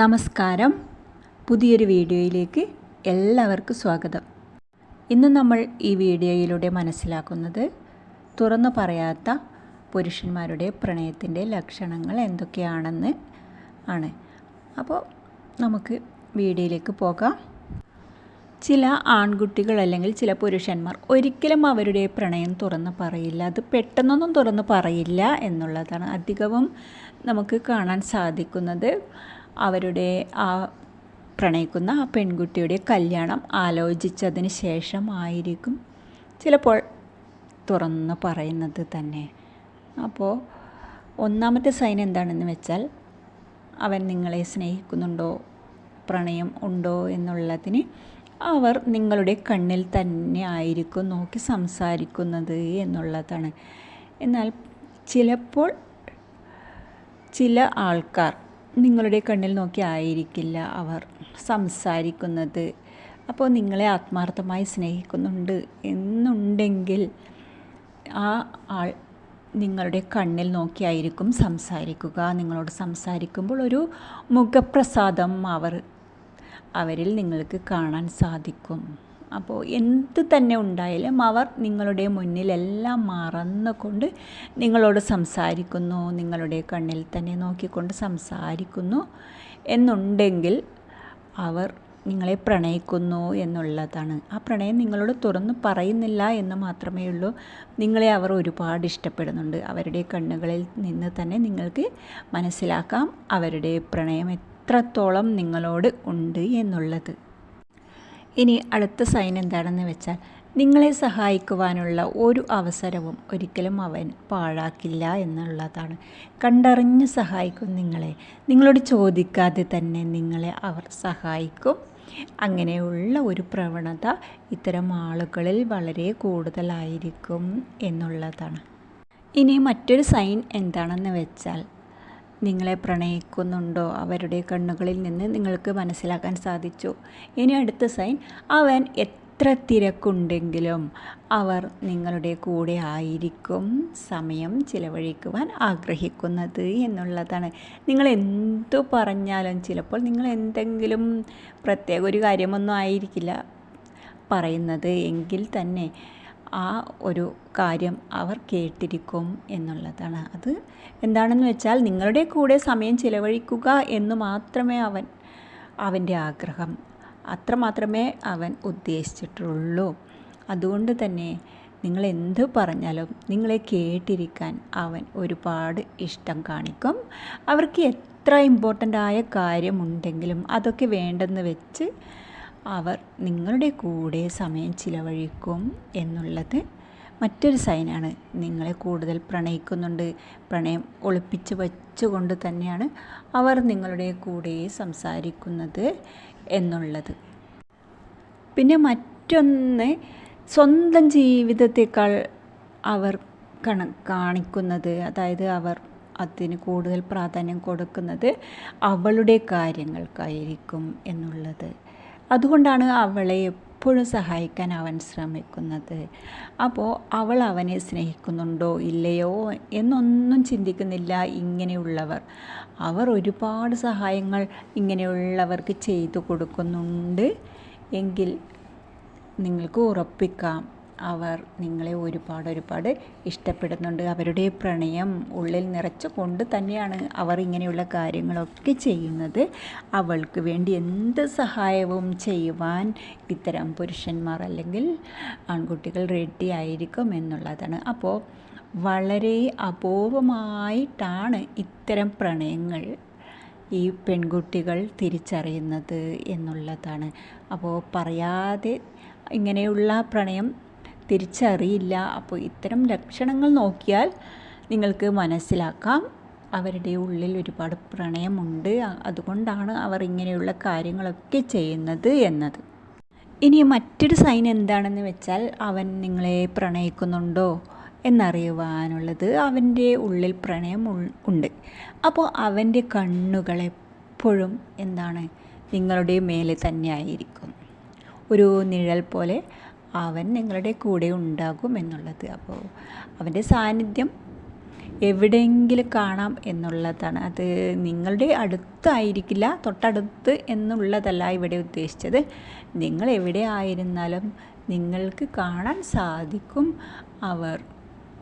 നമസ്കാരം. പുതിയൊരു വീഡിയോയിലേക്ക് എല്ലാവർക്കും സ്വാഗതം. ഇന്ന് നമ്മൾ ഈ വീഡിയോയിലൂടെ മനസ്സിലാക്കുന്നത് തുറന്നു പറയാത്ത പുരുഷന്മാരുടെ പ്രണയത്തിന്റെ ലക്ഷണങ്ങൾ എന്തൊക്കെയാണെന്ന് ആണ്. അപ്പോൾ നമുക്ക് വീഡിയോയിലേക്ക് പോകാം. ചില ആൺകുട്ടികൾ അല്ലെങ്കിൽ ചില പുരുഷന്മാർ ഒരിക്കലും അവരുടെ പ്രണയം തുറന്ന് പറയില്ല. അത് പെട്ടെന്നൊന്നും തുറന്ന് പറയില്ല എന്നുള്ളതാണ് അധികവും നമുക്ക് കാണാൻ സാധിക്കുന്നത്. അവരുടെ ആ പ്രണയിക്കുന്ന ആ പെൺകുട്ടിയുടെ കല്യാണം ആലോചിച്ചതിന് ശേഷമായിരിക്കും ചിലപ്പോൾ തുറന്ന് പറയുന്നത് തന്നെ. അപ്പോൾ ഒന്നാമത്തെ സൈൻ എന്താണെന്ന് വെച്ചാൽ അവൻ നിങ്ങളെ സ്നേഹിക്കുന്നുണ്ടോ? പ്രണയം ഉണ്ടോ? എന്നുള്ളതിന് അവർ നിങ്ങളുടെ കണ്ണിൽ തന്നെ ആയിരിക്കും നോക്കി സംസാരിക്കുന്നത് എന്നുള്ളതാണ്. എന്നാൽ ചിലപ്പോൾ ചില ആൾക്കാർ നിങ്ങളുടെ കണ്ണിൽ നോക്കി ആയിരിക്കില്ല അവർ സംസാരിക്കുന്നത്. അപ്പോൾ നിങ്ങളെ ആത്മാർത്ഥമായി സ്നേഹിക്കുന്നുണ്ട് എന്നുണ്ടെങ്കിൽ ആ ആൾ നിങ്ങളുടെ കണ്ണിൽ നോക്കിയായിരിക്കും സംസാരിക്കുക. നിങ്ങളോട് സംസാരിക്കുമ്പോൾ ഒരു മുഖപ്രസാദം അവർ അവരിൽ നിങ്ങൾക്ക് കാണാൻ സാധിക്കും. അപ്പോൾ എന്ത് തന്നെ ഉണ്ടായാലും അവർ നിങ്ങളുടെ മുന്നിലെല്ലാം മറന്നുകൊണ്ട് നിങ്ങളോട് സംസാരിക്കുന്നു നിങ്ങളുടെ കണ്ണിൽ തന്നെ നോക്കിക്കൊണ്ട് സംസാരിക്കുന്നു എന്നുണ്ടെങ്കിൽ അവർ നിങ്ങളെ പ്രണയിക്കുന്നു എന്നുള്ളതാണ്. ആ പ്രണയം നിങ്ങളോട് തുറന്ന് പറയുന്നില്ല എന്ന് മാത്രമേ ഉള്ളൂ. നിങ്ങളെ അവർ ഒരുപാട് ഇഷ്ടപ്പെടുന്നുണ്ട്. അവരുടെ കണ്ണുകളിൽ നിന്ന് തന്നെ നിങ്ങൾക്ക് മനസ്സിലാക്കാം അവരുടെ പ്രണയം എത്രത്തോളം നിങ്ങളോട് ഉണ്ട് എന്നുള്ളത്. ഇനി അടുത്ത സൈൻ എന്താണെന്ന് വെച്ചാൽ നിങ്ങളെ സഹായിക്കുവാനുള്ള ഒരു അവസരവും ഒരിക്കലും അവൻ പാഴാക്കില്ല എന്നുള്ളതാണ്. കണ്ടറിഞ്ഞ് സഹായിക്കും നിങ്ങളെ. നിങ്ങളോട് ചോദിക്കാതെ തന്നെ നിങ്ങളെ അവർ സഹായിക്കും. അങ്ങനെയുള്ള ഒരു പ്രവണത ഇത്തരം ആളുകളിൽ വളരെ കൂടുതലായിരിക്കും എന്നുള്ളതാണ്. ഇനി മറ്റൊരു സൈൻ എന്താണെന്ന് വെച്ചാൽ നിങ്ങളെ പ്രണയിക്കുന്നുണ്ടോ? അവരുടെ കണ്ണുകളിൽ നിന്ന് നിങ്ങൾക്ക് മനസ്സിലാക്കാൻ സാധിച്ചു. ഇനി അടുത്ത സൈൻ അവൻ എത്ര തിരക്കുണ്ടെങ്കിലും അവർ നിങ്ങളുടെ കൂടെ ആയിരിക്കും സമയം ചിലവഴിക്കുവാൻ ആഗ്രഹിക്കുന്നത് എന്നുള്ളതാണ്. നിങ്ങൾ എന്തു പറഞ്ഞാലും ചിലപ്പോൾ നിങ്ങൾ എന്തെങ്കിലും പ്രത്യേക ഒരു കാര്യമൊന്നും ആയിരിക്കില്ല പറയുന്നത്. എങ്കിൽ തന്നെ ആ ഒരു കാര്യം അവർ കേട്ടിരിക്കും എന്നുള്ളതാണ്. അത് എന്താണെന്ന് വെച്ചാൽ നിങ്ങളുടെ കൂടെ സമയം ചിലവഴിക്കുക എന്ന് മാത്രമേ അവൻ അവന്റെ ആഗ്രഹം. അത്രമാത്രമേ അവൻ ഉദ്ദേശിച്ചിട്ടുള്ളൂ. അതുകൊണ്ട് തന്നെ നിങ്ങൾ എന്ത് പറഞ്ഞാലും നിങ്ങളെ കേട്ടിരിക്കാൻ അവൻ ഒരുപാട് ഇഷ്ടം കാണിക്കും. അവർക്ക് എത്ര ഇമ്പോർട്ടന്റ് ആയ കാര്യമുണ്ടെങ്കിലും അതൊക്കെ വേണ്ടെന്ന് വെച്ച് അവർ നിങ്ങളുടെ കൂടെ സമയം ചിലവഴിക്കും എന്നുള്ളത് മറ്റൊരു സൈനാണ് നിങ്ങളെ കൂടുതൽ പ്രണയിക്കുന്നുണ്ട്. പ്രണയം ഒളിപ്പിച്ച് വച്ചുകൊണ്ട് തന്നെയാണ് അവർ നിങ്ങളുടെ കൂടെ സംസാരിക്കുന്നത് എന്നുള്ളത്. പിന്നെ മറ്റൊന്ന് സ്വന്തം ജീവിതത്തെക്കാൾ അവർ കണ കാണിക്കുന്നത് അതായത് അവർ അതിന് കൂടുതൽ പ്രാധാന്യം കൊടുക്കുന്നത് അവളുടെ കാര്യങ്ങൾക്കായിരിക്കും എന്നുള്ളത്. അതുകൊണ്ടാണ് അവളെ എപ്പോഴും സഹായിക്കാൻ അവൻ ശ്രമിക്കുന്നത്. അപ്പോൾ അവൾ അവനെ സ്നേഹിക്കുന്നുണ്ടോ ഇല്ലയോ എന്നൊന്നും ചിന്തിക്കുന്നില്ല ഇങ്ങനെയുള്ളവർ. അവർ ഒരുപാട് സഹായങ്ങൾ ഇങ്ങനെയുള്ളവർക്ക് ചെയ്തു കൊടുക്കുന്നുണ്ട്. എങ്കിൽ നിങ്ങൾക്ക് ഉറപ്പിക്കാം. അവർ നിങ്ങളെ ഒരുപാട് ഒരുപാട് ഇഷ്ടപ്പെടുന്നുണ്ട്. അവരുടെ പ്രണയം ഉള്ളിൽ നിറച്ചു കൊണ്ട് തന്നെയാണ് അവർ ഇങ്ങനെയുള്ള കാര്യങ്ങളൊക്കെ ചെയ്യുന്നത്. അവൾക്ക് വേണ്ടി എന്ത് സഹായവും ചെയ്യുവാൻ ഇത്തരം പുരുഷന്മാർ അല്ലെങ്കിൽ ആൺകുട്ടികൾ റെഡി ആയിരിക്കും എന്നുള്ളതാണ്. അപ്പോൾ വളരെ അപൂർവമായിട്ടാണ് ഇത്തരം പ്രണയങ്ങൾ ഈ പെൺകുട്ടികൾ തിരിച്ചറിയുന്നത് എന്നുള്ളതാണ്. അപ്പോൾ പറയാതെ ഇങ്ങനെയുള്ള പ്രണയം തിരിച്ചറിയില്ല. അപ്പോൾ ഇത്തരം ലക്ഷണങ്ങൾ നോക്കിയാൽ നിങ്ങൾക്ക് മനസ്സിലാക്കാം. അവരുടെ ഉള്ളിൽ ഒരുപാട് പ്രണയമുണ്ട്. അതുകൊണ്ടാണ് അവർ ഇങ്ങനെയുള്ള കാര്യങ്ങളൊക്കെ ചെയ്യുന്നത് എന്നത്. ഇനി മറ്റൊരു സൈൻ എന്താണെന്ന് വെച്ചാൽ അവൻ നിങ്ങളെ പ്രണയിക്കുന്നുണ്ടോ എന്നറിയുവാനുള്ളത് അവന്റെ ഉള്ളിൽ പ്രണയം ഉണ്ട്. അപ്പോൾ അവന്റെ കണ്ണുകൾ എപ്പോഴും എന്താണ് നിങ്ങളുടെ മേലെ തന്നെ ആയിരിക്കും. ഒരു നിഴൽ പോലെ അവൻ നിങ്ങളുടെ കൂടെ ഉണ്ടാകും എന്നുള്ളത്. അപ്പോൾ അവന്റെ സാന്നിധ്യം എവിടെയെങ്കിലും കാണാം എന്നുള്ളതാണ്. അത് നിങ്ങളുടെ അടുത്തായിരിക്കില്ല തൊട്ടടുത്ത് എന്നുള്ളതല്ല ഇവിടെ ഉദ്ദേശിച്ചത്. നിങ്ങൾ എവിടെ ആയിരുന്നാലും നിങ്ങൾക്ക് കാണാൻ സാധിക്കും. അവർ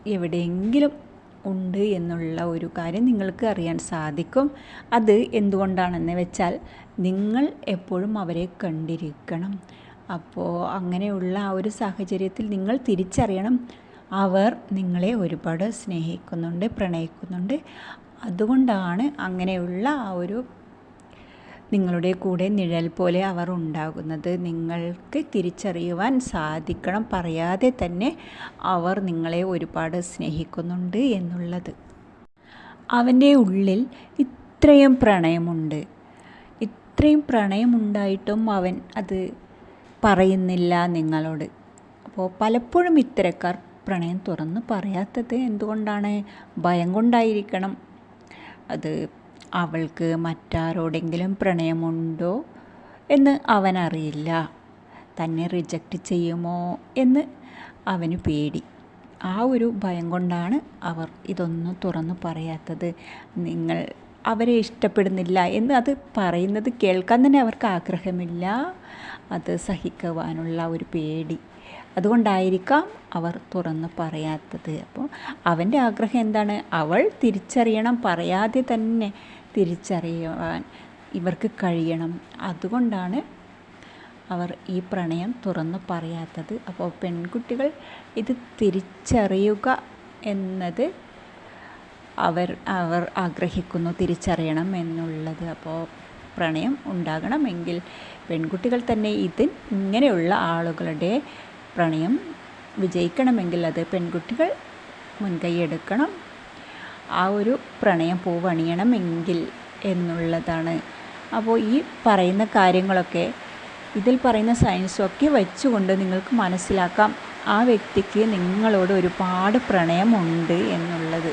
എവിടെയെങ്കിലും ഉണ്ട് എന്നുള്ള ഒരു കാര്യം നിങ്ങൾക്ക് അറിയാൻ സാധിക്കും. അത് എന്തുകൊണ്ടാണെന്ന് വെച്ചാൽ നിങ്ങൾ എപ്പോഴും അവരെ കണ്ടിരിക്കണം. അപ്പോൾ അങ്ങനെയുള്ള ആ ഒരു സാഹചര്യത്തിൽ നിങ്ങൾ തിരിച്ചറിയണം. അവർ നിങ്ങളെ ഒരുപാട് സ്നേഹിക്കുന്നുണ്ട് പ്രണയിക്കുന്നുണ്ട്. അതുകൊണ്ടാണ് അങ്ങനെയുള്ള ആ ഒരു നിങ്ങളുടെ കൂടെ നിഴൽ പോലെ അവർ ഉണ്ടാകുന്നത്. നിങ്ങൾക്ക് തിരിച്ചറിയുവാൻ സാധിക്കണം. പറയാതെ തന്നെ അവർ നിങ്ങളെ ഒരുപാട് സ്നേഹിക്കുന്നുണ്ട് എന്നുള്ളത്. അവന്റെ ഉള്ളിൽ ഇത്രയും പ്രണയമുണ്ട്. ഇത്രയും പ്രണയമുണ്ടായിട്ടും അവൻ അത് പറയുന്നില്ല നിങ്ങളോട്. അപ്പോൾ പലപ്പോഴും ഇത്തരക്കാർ പ്രണയം തുറന്ന് പറയാത്തത് എന്തുകൊണ്ടാണ്? ഭയം കൊണ്ടായിരിക്കണം. അത് അവൾക്ക് മറ്റാരോടെങ്കിലും പ്രണയമുണ്ടോ എന്ന് അവനറിയില്ല. തന്നെ റിജക്റ്റ് ചെയ്യുമോ എന്ന് അവന് പേടി. ആ ഒരു ഭയം കൊണ്ടാണ് അവർ ഇതൊന്നും തുറന്നു പറയാത്തത്. നിങ്ങൾ അവരെ ഇഷ്ടപ്പെടുന്നില്ല എന്ന് അത് പറയുന്നത് കേൾക്കാൻ തന്നെ അവർക്ക് ആഗ്രഹമില്ല. അത് സഹിക്കുവാനുള്ള ഒരു പേടി. അതുകൊണ്ടായിരിക്കാം അവർ തുറന്ന് പറയാത്തത്. അപ്പോൾ അവന്റെ ആഗ്രഹം എന്താണ്? അവൾ തിരിച്ചറിയണം. പറയാതെ തന്നെ തിരിച്ചറിയുവാൻ ഇവർക്ക് കഴിയണം. അതുകൊണ്ടാണ് അവർ ഈ പ്രണയം തുറന്ന് പറയാത്തത്. അപ്പോൾ പെൺകുട്ടികൾ ഇത് തിരിച്ചറിയുക എന്നത് അവർ അവർ ആഗ്രഹിക്കുന്നു തിരിച്ചറിയണം എന്നുള്ളത്. അപ്പോൾ പ്രണയം ഉണ്ടാകണമെങ്കിൽ പെൺകുട്ടികൾ തന്നെ ഇത് ഇങ്ങനെയുള്ള ആളുകളുടെ പ്രണയം വിജയിക്കണമെങ്കിൽ അത് പെൺകുട്ടികൾ മുൻകൈയെടുക്കണം ആ ഒരു പ്രണയം പൂവണിയണമെങ്കിൽ എന്നുള്ളതാണ്. അപ്പോൾ ഈ പറയുന്ന കാര്യങ്ങളൊക്കെ ഇതിൽ പറയുന്ന സയൻസൊക്കെ വെച്ചുകൊണ്ട് നിങ്ങൾക്ക് മനസ്സിലാക്കാം. ആ വ്യക്തിക്ക് നിങ്ങളോട് ഒരുപാട് പ്രണയമുണ്ട് എന്നുള്ളത്.